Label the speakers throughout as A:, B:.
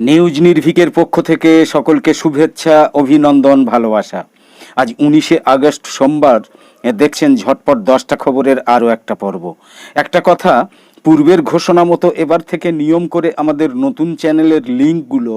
A: News নির্ভিকের পক্ষ থেকে সকলকে শুভেচ্ছা, অভিনন্দন, ভালোবাসা। আজ উনিশে আগস্ট সোমবার দেখছেন ঝটপট দশটা খবরের আরও একটা পর্ব। একটা কথা, পূর্বের ঘোষণা মতো এবার থেকে নিয়ম করে আমাদের নতুন চ্যানেলের লিঙ্কগুলো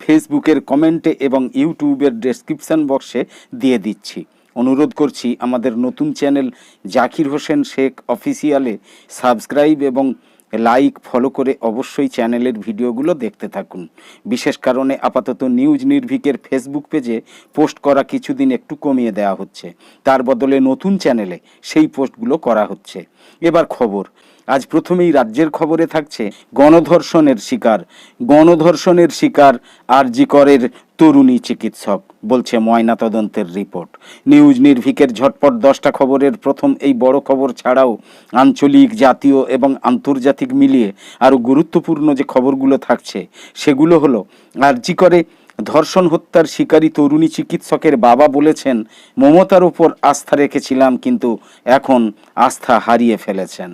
A: ফেসবুকের কমেন্টে এবং ইউটিউবের ডেসক্রিপশন বক্সে দিয়ে দিচ্ছি। অনুরোধ করছি, আমাদের নতুন চ্যানেল জাকির হোসেন শেখ অফিসিয়ালে সাবস্ক্রাইব এবং লাইক ফলো করে অবশ্যই চ্যানেলের ভিডিওগুলো দেখতে থাকুন। বিশেষ কারণে আপাতত নিউজ নির্ভিকের ফেসবুক পেজে পোস্ট করা কিছুদিন একটু কমিয়ে দেওয়া হচ্ছে। তার বদলে নতুন চ্যানেলে সেই পোস্টগুলো করা হচ্ছে। এবার খবর। আজ প্রথমেই রাজ্যের খবরে থাকছে গণধর্ষণের শিকার। গণধর্ষণের শিকার আরজি করের তরুণী চিকিৎসক। বলছে ময়নাতদন্তের রিপোর্ট। নিউজ নির্ভিকের ঝটপট দশটা খবরের প্রথম এই বড় খবর ছাড়াও আঞ্চলিক, জাতীয় এবং আন্তর্জাতিক মিলিয়ে আরও গুরুত্বপূর্ণ যে খবরগুলো থাকছে, সেগুলো হলো, আরজি করে ধর্ষণ, হত্যার শিকারী তরুণী চিকিৎসকের বাবা বলেছেন, মমতার ওপর আস্থা রেখেছিলাম কিন্তু এখন আস্থা হারিয়ে ফেলেছেন।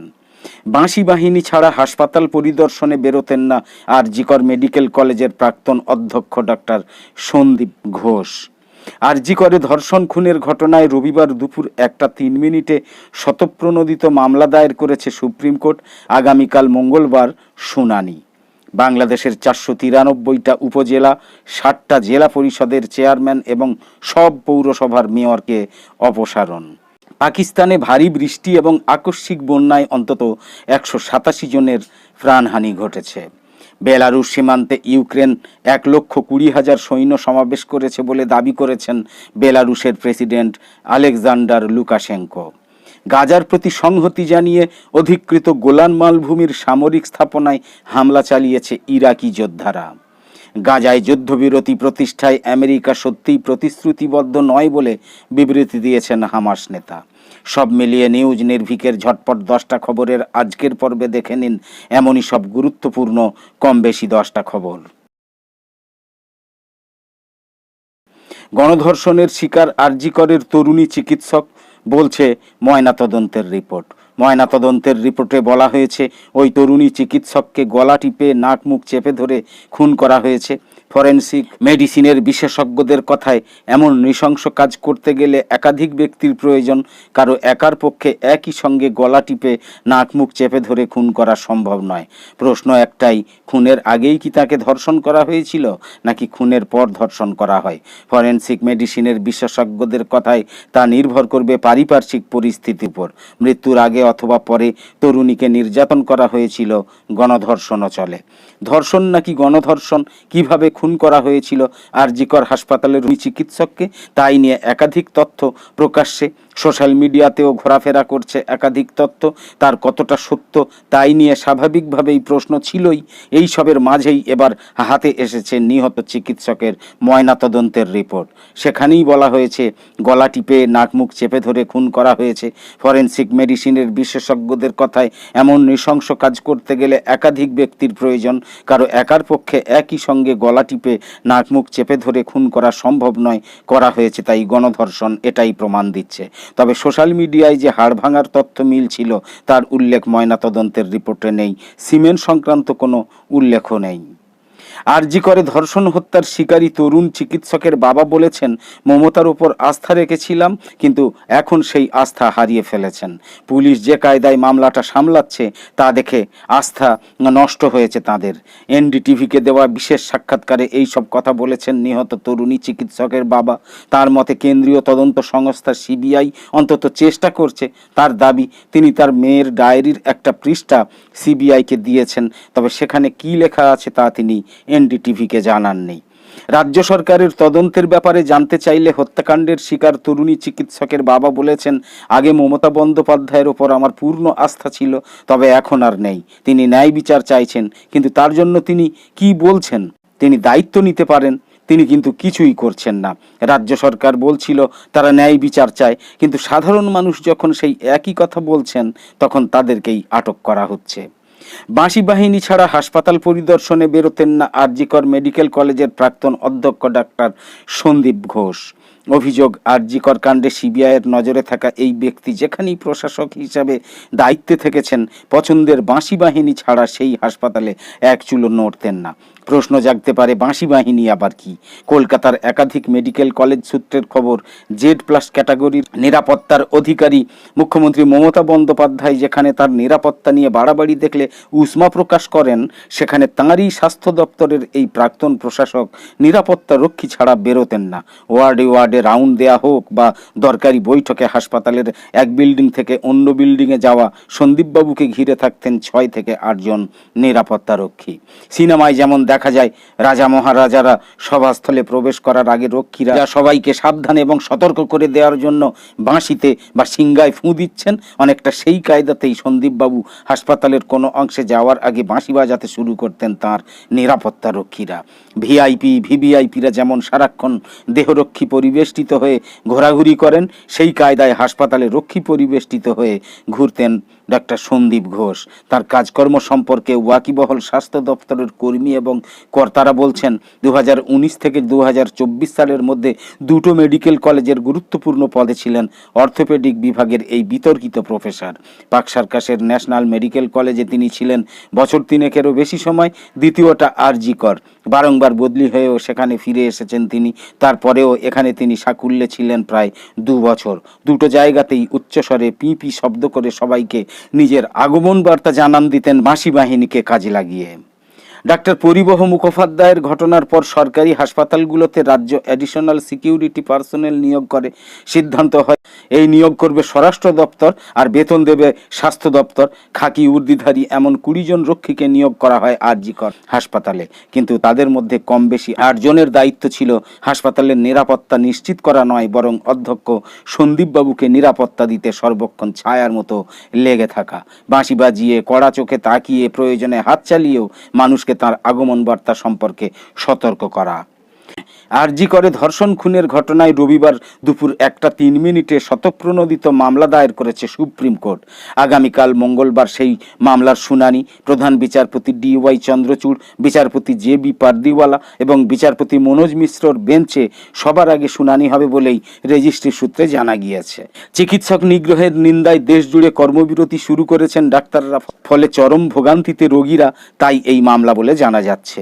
A: বাঁশি বাহিনী ছাড়া হাসপাতাল পরিদর্শনে বেরোতেন না আর জিকর মেডিকেল কলেজের প্রাক্তন অধ্যক্ষ doctor Sandip Ghosh. R G করে ধর্ষণ খুনের ঘটনায় রবিবার দুপুর একটা তিন মিনিটে শতপ্রণোদিত মামলা দায়ের করেছে সুপ্রিম কোর্ট, আগামীকাল মঙ্গলবার শুনানি। বাংলাদেশের চারশো তিরানব্বইটা উপজেলা, ষাটটা জেলা পরিষদের চেয়ারম্যান এবং সব পৌরসভার মেয়রকে অপসারণ। পাকিস্তানে ভারী বৃষ্টি এবং আকস্মিক বন্যায় অন্তত একশো সাতাশি জনের প্রাণহানি ঘটেছে। বেলারুশ সীমান্তে ইউক্রেন এক লক্ষ কুড়ি হাজার সৈন্য সমাবেশ করেছে বলে দাবি করেছেন বেলারুশের প্রেসিডেন্ট আলেকজান্ডার লুকাশেঙ্কো। গাজার প্রতি সংহতি জানিয়ে অধিকৃত গোলান মালভূমির সামরিক স্থাপনায় হামলা চালিয়েছে ইরাকি যোদ্ধারা। গাজায় যুদ্ধবিরতি প্রতিষ্ঠায় আমেরিকা সত্যিই প্রতিশ্রুতিবদ্ধ নয় বলে বিবৃতি দিয়েছেন হামাস নেতা। সব মিলিয়ে নিউজ নির্ভিকের ঝটপট দশটা খবরের আজকের পর্বে দেখে নিন এমনই সব গুরুত্বপূর্ণ, কম বেশি দশটা খবর। গণধর্ষণের শিকার আরজিকরের তরুণী চিকিৎসক, বলছে ময়নাতদন্তের রিপোর্ট। ময়নাতদন্তের রিপোর্টে বলা হয়েছে, ওই তরুণী চিকিৎসককে গলা টিপে নাক মুখ চেপে ধরে খুন করা হয়েছে। ফরেনসিক মেডিসিনের বিশেষজ্ঞদের কথায় এমন নৃশংস কাজ করতে গেলে একাধিক ব্যক্তির প্রয়োজন। কারও একার পক্ষে একই সঙ্গে গলা টিপে নাক মুখ চেপে ধরে খুন করা সম্ভব নয়। প্রশ্ন একটাই, খুনের আগেই কি তাকে ধর্ষণ করা হয়েছিল, নাকি খুনের পর ধর্ষণ করা হয়? ফরেন্সিক মেডিসিনের বিশেষজ্ঞদের কথায় তা নির্ভর করবে পারিপার্শ্বিক পরিস্থিতির উপর। মৃত্যুর আগে অথবা পরে তরুণীকে নির্যাতন করা হয়েছিল, গণধর্ষণও চলে। ধর্ষণ নাকি গণধর্ষণ, কীভাবে খুন করা হয়েছিল। আর জিকর হাসপাতালের চিকিৎসককে তাই নিয়ে একাধিক তথ্য প্রকাশ্যে সোশ্যাল মিডিয়াতেও ঘোরাফেরা করছে একাধিক তথ্য তার কতটা সত্য তাই নিয়ে স্বাভাবিকভাবেই প্রশ্ন ছিলই। এই সবের মাঝেই এবার হাতে এসেছে নিহত চিকিৎসকের ময়নাতদন্তের রিপোর্ট। সেখানেই বলা হয়েছে, গলা টিপে নাক মুখ চেপে ধরে খুন করা হয়েছে। ফরেন্সিক মেডিসিনের বিশেষজ্ঞদের কথায় এমন নৃশংস কাজ করতে গেলে একাধিক ব্যক্তির প্রয়োজন। কারও একার পক্ষে একই সঙ্গে গলা টিপে নাক মুখ চেপে ধরে খুন করা সম্ভব নয়, করা হয়েছে তাই গণধর্ষণ এটাই প্রমাণ দিচ্ছে। তবে সোশ্যাল মিডিয়ায় যে হাড় ভাঙার তথ্য মিল ছিল তার উল্লেখ ময়নাতদন্তের রিপোর্টে নেই। সিমেন্ট সংক্রান্ত কোনো উল্লেখও নেই। আরজি করে ধর্ষণ হত্যার শিকারী তরুণ চিকিৎসকের বাবা বলেছেন, মমতার উপর আস্থা রেখেছিলাম, কিন্তু এখন সেই আস্থা হারিয়ে ফেলেছেন। পুলিশ যে কায়দায় মামলাটা সামলাচ্ছে, তা দেখে আস্থা নষ্ট হয়েছে তাদের। এনডিটিভিকে দেওয়া বিশেষ সাক্ষাৎকারে এই সব কথা বলেছেন নিহত তরুণী চিকিৎসকের বাবা। তার মতে কেন্দ্রীয় তদন্ত সংস্থা সিবিআই অন্তত চেষ্টা করছে, তার দাবি তিনি তার মেয়ের ডায়েরির একটা পৃষ্ঠা সিবিআইকে দিয়েছেন, তবে সেখানে কি লেখা আছে তা তিনি এনডিটিভিকে জানাননি রাজ্য সরকারের তদন্তের ব্যাপারে জানতে চাইলে হত্যাকাণ্ডের শিকার তরুণী চিকিৎসকের বাবা বলেছেন, আগে মমতা বন্দ্যোপাধ্যায়ের ওপর আমার পূর্ণ আস্থা ছিল, তবে এখন আর নেই। তিনি ন্যায় বিচার চাইছেন, কিন্তু তার জন্য তিনি কি বলছেন? তিনি দায়িত্ব নিতে পারেন, তিনি কিন্তু কিছুই করছেন না। রাজ্য সরকার বলছিল, তারা ন্যায় বিচার চায়, কিন্তু সাধারণ মানুষ যখন সেই একই কথা বলছেন, তখন তাদেরকেই আটক করা হচ্ছে। বাঁশি বাহিনী ছাড়া হাসপাতাল পরিদর্শনে বেরোতেন না আরজিকর মেডিকেল কলেজের প্রাক্তন অধ্যক্ষ ডাক্তার সন্দীপ ঘোষ। অভিযোগ আরজিকর কাণ্ডে সিবিআইয়ের নজরে থাকা এই ব্যক্তি যেখানেই প্রশাসক হিসাবে দায়িত্বে থেকেছেন, পছন্দের বাঁশি বাহিনী ছাড়া সেই হাসপাতালে এক চুলো নড়তেন না। প্রশ্ন জাগতে পারে, বাঁশি বাহিনী আবার কি? কলকাতার একাধিক মেডিকেল কলেজ সূত্রের খবর, জেড প্লাস ক্যাটাগরির নিরাপত্তার অধিকারী মুখ্যমন্ত্রী মমতা বন্দ্যোপাধ্যায় যেখানে তার নিরাপত্তা নিয়ে বাড়াবাড়ি দেখলে উষ্মা প্রকাশ করেন, সেখানে তাঁরই স্বাস্থ্য দপ্তরের এই প্রাক্তন প্রশাসক নিরাপত্তা রক্ষী ছাড়া বেরোতেন না। ওয়ার্ডে ওয়ার্ডে রাউন্ড দেয়া হোক বা দরকারি বৈঠকে হাসপাতালের এক বিল্ডিং থেকে অন্য বিল্ডিংয়ে যাওয়া, সন্দীপবাবুকে ঘিরে থাকতেন ছয় থেকে আটজন নিরাপত্তা রক্ষী সিনেমায় যেমন দেখা যায়, রাজা মহারাজারা সভাস্থলে প্রবেশ করার আগে রক্ষীরা সবাইকে সাবধান এবং সতর্ক করে দেওয়ার জন্য বাঁশিতে বা সিংগায় ফুঁ দিচ্ছেন। অনেকটা সেই কায়দাতেই সন্দীপবাবু হাসপাতালের কোনো অংশে যাওয়ার আগে বাঁশি বাজাতে শুরু করতেন তার নিরাপত্তা রক্ষীরা ভিআইপি, ভিভিআইপিরা যেমন সারাক্ষণ দেহরক্ষী পরিবেষ্টিত হয়ে ঘোরাঘুরি করেন সেই কায়দায় হাসপাতালে রক্ষী পরিবেষ্টিত হয়ে ঘুরতেন ডাক্তার সন্দীপ ঘোষ। তার কাজকর্ম সম্পর্কে ওয়াকিবহল স্বাস্থ্য দপ্তরের কর্মী এবং কর্তারা বলছেন দু হাজার উনিশ থেকে দু হাজার চব্বিশ সালের মধ্যে দুটো মেডিকেল কলেজের গুরুত্বপূর্ণ পদে ছিলেন অর্থোপেডিক বিভাগের এই বিতর্কিত প্রফেসর। পাক সার্কাসের ন্যাশনাল মেডিকেল কলেজে তিনি ছিলেন। বছর তিনেকেরও বেশি সময় দ্বিতীয়টা আরজি কর বারংবার বদলি হয়েও সেখানে ফিরে এসেছেন তিনি। তারপরেও এখানে তিনি সাকুল্যে ছিলেন প্রায় দু বছর দুটো জায়গাতেই উচ্চস্বরে পি পি শব্দ করে সবাইকে নিজের আগমন বার্তা জানান দিতেন মাসি বাহিনীকে কাজে লাগিয়ে। ডাক্তার পরিবহ মুখোপাধ্যায়ের ঘটনার পর সরকারি হাসপাতালগুলোতে রাজ্য অ্যাডিশনাল সিকিউরিটি পার্সোনেল নিয়োগ করে সিদ্ধান্ত হয়। এই নিয়োগ করবে স্বরাষ্ট্র দপ্তর আর বেতন দেবে স্বাস্থ্য দপ্তর। খাকি উর্দিধারী এমন কুড়ি জন রক্ষীকে নিয়োগ করা হয় আরজিকর হাসপাতালে। কিন্তু তাদের মধ্যে কম বেশি আটজনের দায়িত্ব ছিল। হাসপাতালের নিরাপত্তা নিশ্চিত করা নয়, বরং অধ্যক্ষ সন্দীপবাবুকে নিরাপত্তা দিতে সর্বক্ষণ ছায়ার মতো লেগে থাকা। বাঁশি বাজিয়ে, কড়া চোখে তাকিয়ে, প্রয়োজনে হাত চালিয়েও মানুষকে তার আগমন বার্তা সম্পর্কে সতর্ক করা। আরজি করে ধর্ষণ খুনের ঘটনায় রবিবার দুপুর একটা তিন মিনিটে শতপ্রণোদিত মামলা দায়ের করেছে সুপ্রিম কোর্ট। আগামীকাল মঙ্গলবার সেই মামলার শুনানি। প্রধান বিচারপতি ডি ওয়াই চন্দ্রচূড়, বিচারপতি জে বি পারদিওয়ালা এবং বিচারপতি মনোজ মিশ্রর বেঞ্চে সবার আগে শুনানি হবে বলেই রেজিস্ট্রি সূত্রে জানা গিয়েছে। চিকিৎসক নিগ্রহের নিন্দায় দেশ জুড়ে কর্মবিরতি শুরু করেছেন ডাক্তাররা, ফলে চরম ভোগান্তিতে রোগীরা তাই এই মামলা বলে জানা যাচ্ছে।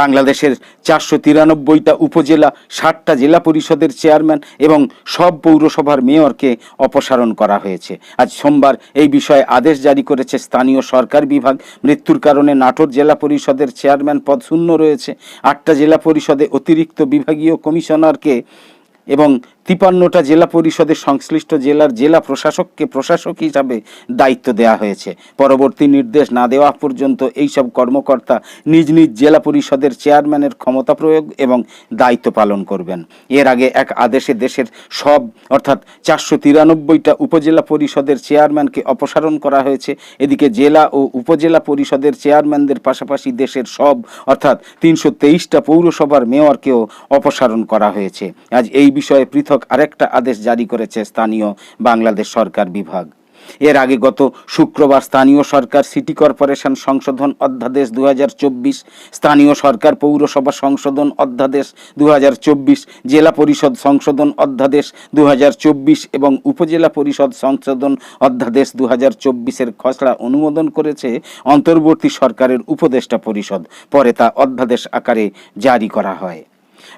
A: বাংলাদেশের চারশো তিরানব্বইটা উপজেলা, ষাটটা জেলা পরিষদের চেয়ারম্যান এবং সব পৌরসভার মেয়রকে অপসারণ করা হয়েছে। আজ সোমবার এই বিষয়ে আদেশ জারি করেছে স্থানীয় সরকার বিভাগ। মৃত্যুর কারণে নাটোর জেলা পরিষদের চেয়ারম্যান পদ শূন্য রয়েছে। আটটা জেলা পরিষদে অতিরিক্ত বিভাগীয় কমিশনারকে এবং তিপান্নটা জেলা পরিষদের সংশ্লিষ্ট জেলার জেলা প্রশাসককে প্রশাসক হিসাবে দায়িত্ব দেওয়া হয়েছে। পরবর্তী নির্দেশ না দেওয়া পর্যন্ত এইসব কর্মকর্তা নিজ নিজ জেলা পরিষদের চেয়ারম্যানের ক্ষমতা প্রয়োগ এবং দায়িত্ব পালন করবেন। এর আগে এক আদেশে দেশের সব, অর্থাৎ চারশো তিরানব্বইটা উপজেলা পরিষদের চেয়ারম্যানকে অপসারণ করা হয়েছে। এদিকে জেলা ও উপজেলা পরিষদের চেয়ারম্যানদের পাশাপাশি দেশের সব, অর্থাৎ তিনশো তেইশটা পৌরসভার মেয়রকেও অপসারণ করা হয়েছে। আজ এই বিষয়ে পৃথক আরেকটা আদেশ জারি করেছে স্থানীয় বাংলাদেশ সরকার বিভাগ। এর আগে গত শুক্রবার স্থানীয় সরকার, সিটি কর্পোরেশন সংশোধন অধ্যাদেশ দুহাজার চব্বিশ, স্থানীয় সরকার পৌরসভা সংশোধন অধ্যাদেশ দু হাজার চব্বিশ, জেলা পরিষদ সংশোধন অধ্যাদেশ দু হাজার চব্বিশ এবং উপজেলা পরিষদ সংশোধন অধ্যাদেশ দু এর খসড়া অনুমোদন করেছে অন্তর্বর্তী সরকারের উপদেষ্টা পরিষদ। পরে তা অধ্যাদেশ আকারে জারি করা হয়।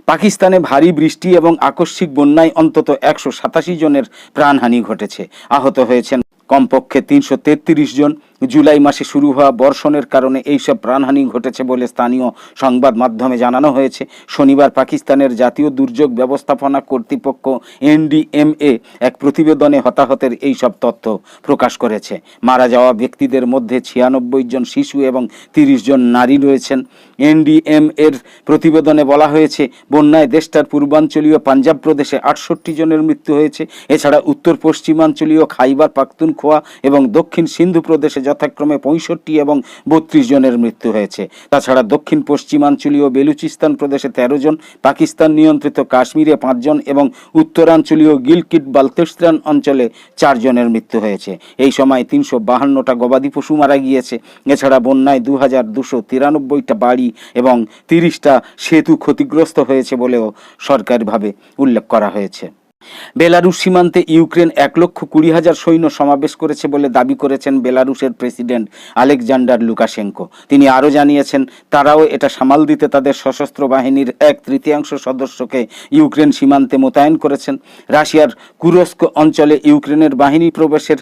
A: পাকিস্তানে ভারী বৃষ্টি এবং আকস্মিক বন্যায় অন্তত একশো সাতাশি জনের প্রাণহানি ঘটেছে। আহত হয়েছেন কমপক্ষে তিনশো তেত্রিশ জন। জুলাই মাসে শুরু হওয়া বর্ষণের কারণে এইসব প্রাণহানি ঘটেছে বলে স্থানীয় সংবাদ মাধ্যমে জানানো হয়েছে। শনিবার পাকিস্তানের জাতীয় দুর্যোগ ব্যবস্থাপনা কর্তৃপক্ষ এনডিএমএ এক প্রতিবেদনে হতাহতের এইসব তথ্য প্রকাশ করেছে। মারা যাওয়া ব্যক্তিদের মধ্যে ছিয়ানব্বই জন শিশু এবং তিরিশ জন নারী রয়েছেন। এনডিএম এর প্রতিবেদনে বলা হয়েছে, বন্যায় দেশটার পূর্বাঞ্চলীয় পাঞ্জাব প্রদেশে আটষট্টি জনের মৃত্যু হয়েছে। এছাড়া উত্তর পশ্চিমাঞ্চলীয় খাইবার, পাখতুনখোয়া এবং দক্ষিণ সিন্ধু প্রদেশে যথাক্রমে পঁয়ষট্টি এবং বত্রিশ জনের মৃত্যু হয়েছে। তাছাড়া দক্ষিণ, পশ্চিমাঞ্চলীয় বেলুচিস্তান প্রদেশে তেরো জন, পাকিস্তান নিয়ন্ত্রিত কাশ্মীরে পাঁচজন এবং উত্তরাঞ্চলীয় গিলকিট বালতেস্তান অঞ্চলে চারজনের মৃত্যু হয়েছে। এই সময় তিনশো বাহান্নটা গবাদি পশু মারা গিয়েছে। এছাড়া বন্যায় দু হাজার দুশো তিরানব্বইটা বাড়ি এবং তিরিশটা সেতু ক্ষতিগ্রস্ত হয়েছে বলেও সরকারিভাবে উল্লেখ করা হয়েছে। বেলারুশ সীমান্তে ইউক্রেন এক লক্ষ কুড়ি হাজার সৈন্য সমাবেশ করেছে বলে দাবি করেছেন বেলারুশের প্রেসিডেন্ট আলেকজান্ডার লুকাশেঙ্কো। তিনি আরও জানিয়েছেন, তারাও এটা সামাল দিতে তাদের সশস্ত্র বাহিনীর এক তৃতীয়াংশ সদস্যকে ইউক্রেন সীমান্তে মোতায়েন করেছেন। রাশিয়ার কুরস্ক অঞ্চলে ইউক্রেনের বাহিনী প্রবেশের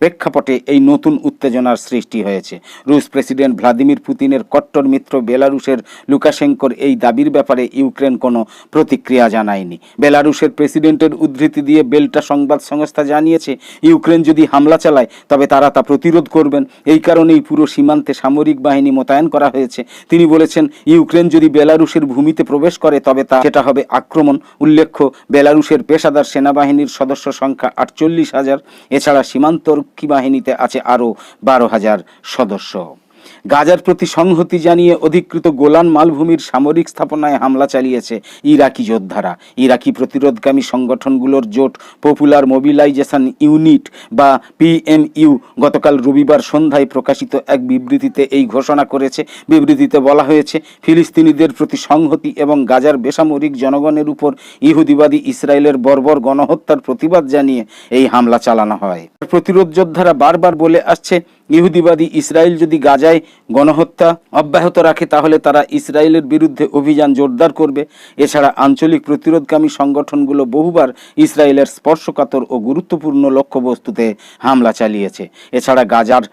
A: প্রেক্ষাপটে এই নতুন উত্তেজনার সৃষ্টি হয়েছে। রুশ প্রেসিডেন্ট ভ্লাদিমির পুতিনের কট্টর মিত্র বেলারুশের লুকাশেঙ্কোর এই দাবির ব্যাপারে ইউক্রেন কোনো প্রতিক্রিয়া জানায়নি। বেলারুশের প্রেসিডেন্টের উদ্ধৃতি দিয়ে বেল্টা সংবাদ সংস্থা জানিয়েছে, ইউক্রেন যদি হামলা চালায়, তবে তারা তা প্রতিরোধ করবেন। এই কারণেই পুরো সীমান্তে সামরিক বাহিনী মোতায়েন করা হয়েছে। তিনি বলেছেন, ইউক্রেন যদি বেলারুশের ভূমিতে প্রবেশ করে, তবে তা সেটা হবে আক্রমণ। উল্লেখ্য, বেলারুশের পেশাদার সেনাবাহিনীর সদস্য সংখ্যা আটচল্লিশ হাজার। এছাড়া সীমান্তরক্ষী বাহিনীতে আছে আরও বারো হাজার সদস্য। গাজার প্রতি সংহতি জানিয়ে অধিকৃত গোলান মালভূমির সামরিক স্থাপনায় হামলা চালিয়েছে ইরাকি যোদ্ধারা। ইরাকি প্রতিরোধকামী সংগঠনগুলোর জোট পপুলার মোবিলাইজেশন ইউনিট বা পিএমইউ গতকাল রবিবার সন্ধ্যায় প্রকাশিত এক বিবৃতিতে এই ঘোষণা করেছে। বিবৃতিতে বলা হয়েছে, ফিলিস্তিনিদের প্রতি সংহতি এবং গাজার বেসামরিক জনগণের উপর ইহুদিবাদী ইসরায়েলের বর্বর গণহত্যার প্রতিবাদ জানিয়ে এই হামলা চালানো হয়। প্রতিরোধ যোদ্ধারা বারবার বলে আসছে, ইহুদিবাদী ইসরায়েল যদি গাজায় গণহত্যা অব্যাহত রাখে, তাহলে তারা ইসরায়েলের বিরুদ্ধে অভিযান জোরদার করবে। এছাড়া আঞ্চলিক প্রতিরোধকামী সংগঠনগুলো বহুবার ইসরায়েলের স্পর্শকাতর ও গুরুত্বপূর্ণ লক্ষ্যবস্তুতে হামলা চালিয়েছে। এছাড়া গাজার,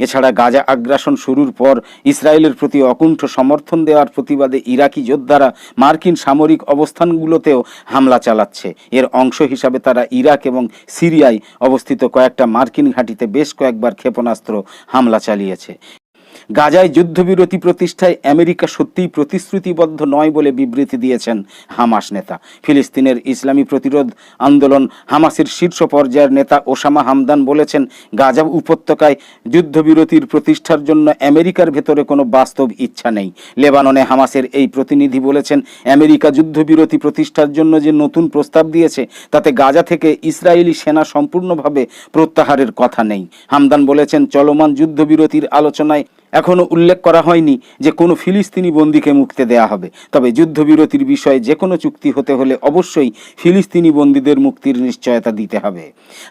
A: এছাড়া গাজা আগ্রাসন শুরুর পর ইসরায়েলের প্রতি অকুণ্ঠ সমর্থন দেওয়ার প্রতিবাদে ইরাকি যোদ্ধারা মার্কিন সামরিক অবস্থানগুলোতেও হামলা চালাচ্ছে। এর অংশ হিসাবে তারা ইরাক এবং সিরিয়ায় অবস্থিত কয়েকটা মার্কিন ঘাঁটিতে বেশ কয়েকবার ক্ষেপণাস্ত্র হামলা চালিয়েছে। গাজায় যুদ্ধবিরতি প্রতিষ্ঠায় আমেরিকা সত্যিই প্রতিশ্রুতিবদ্ধ নয় বলে বিবৃতি দিয়েছেন হামাস নেতা। ফিলিস্তিনের ইসলামী প্রতিরোধ আন্দোলন হামাসের শীর্ষ পর্যায়ের নেতা ওসামা হামদান বলেছেন, গাজা উপত্যকায় যুদ্ধবিরতির প্রতিষ্ঠার জন্য আমেরিকার ভেতরে কোনো বাস্তব ইচ্ছা নেই। লেবাননে হামাসের এই প্রতিনিধি বলেছেন, আমেরিকা যুদ্ধবিরতি প্রতিষ্ঠার জন্য যে নতুন প্রস্তাব দিয়েছে, তাতে গাজা থেকে ইসরায়েলি সেনা সম্পূর্ণভাবে প্রত্যাহারের কথা নেই। হামদান বলেছেন, চলমান যুদ্ধবিরতির আলোচনায় এখনও উল্লেখ করা হয়নি যে কোনো ফিলিস্তিনি বন্দীকে মুক্তি দেয়া হবে। তবে যুদ্ধবিরতির বিষয়ে যে কোনো চুক্তি হতে হলে অবশ্যই ফিলিস্তিনি বন্দীদের মুক্তির নিশ্চয়তা দিতে হবে।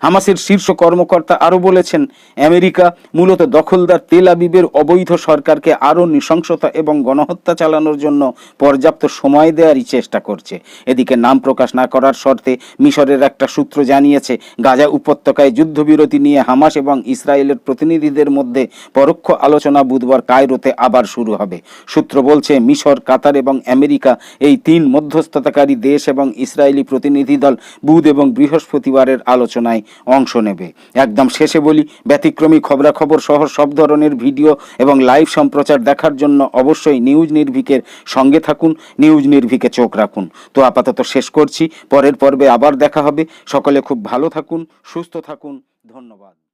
A: হামাসের শীর্ষ কর্মকর্তা আরও বলেছেন, আমেরিকা মূলত দখলদার তেল আবিবের অবৈধ সরকারকে আরও নৃশংসতা এবং গণহত্যা চালানোর জন্য পর্যাপ্ত সময় দেওয়ারই চেষ্টা করছে। এদিকে নাম প্রকাশ না করার শর্তে মিশরের একটা সূত্র জানিয়েছে, গাজা উপত্যকায় যুদ্ধবিরতি নিয়ে হামাস এবং ইসরায়েলের প্রতিনিধিদের মধ্যে পরোক্ষ আলোচনা বুধবার কায়রোতে আবার শুরু হবে। সূত্র বলছে, মিশর, কাতার এবং আমেরিকা এই তিন মধ্যস্থতাকারী দেশ এবং ইসরায়েলি প্রতিনিধি দল বুধ এবং বৃহস্পতিবারের আলোচনায় অংশ নেবে। একদম শেষে বলি, ব্যতিক্রমী খবরাখবর সহ সব ধরনের ভিডিও এবং লাইভ সম্প্রচার দেখার জন্য অবশ্যই নিউজ নির্ভিকের সঙ্গে থাকুন, নিউজ নির্ভিকে চোখ রাখুন। তো আপাতত শেষ করছি, পরের পর্বে আবার দেখা হবে। সকলে খুব ভালো থাকুন, সুস্থ থাকুন, ধন্যবাদ।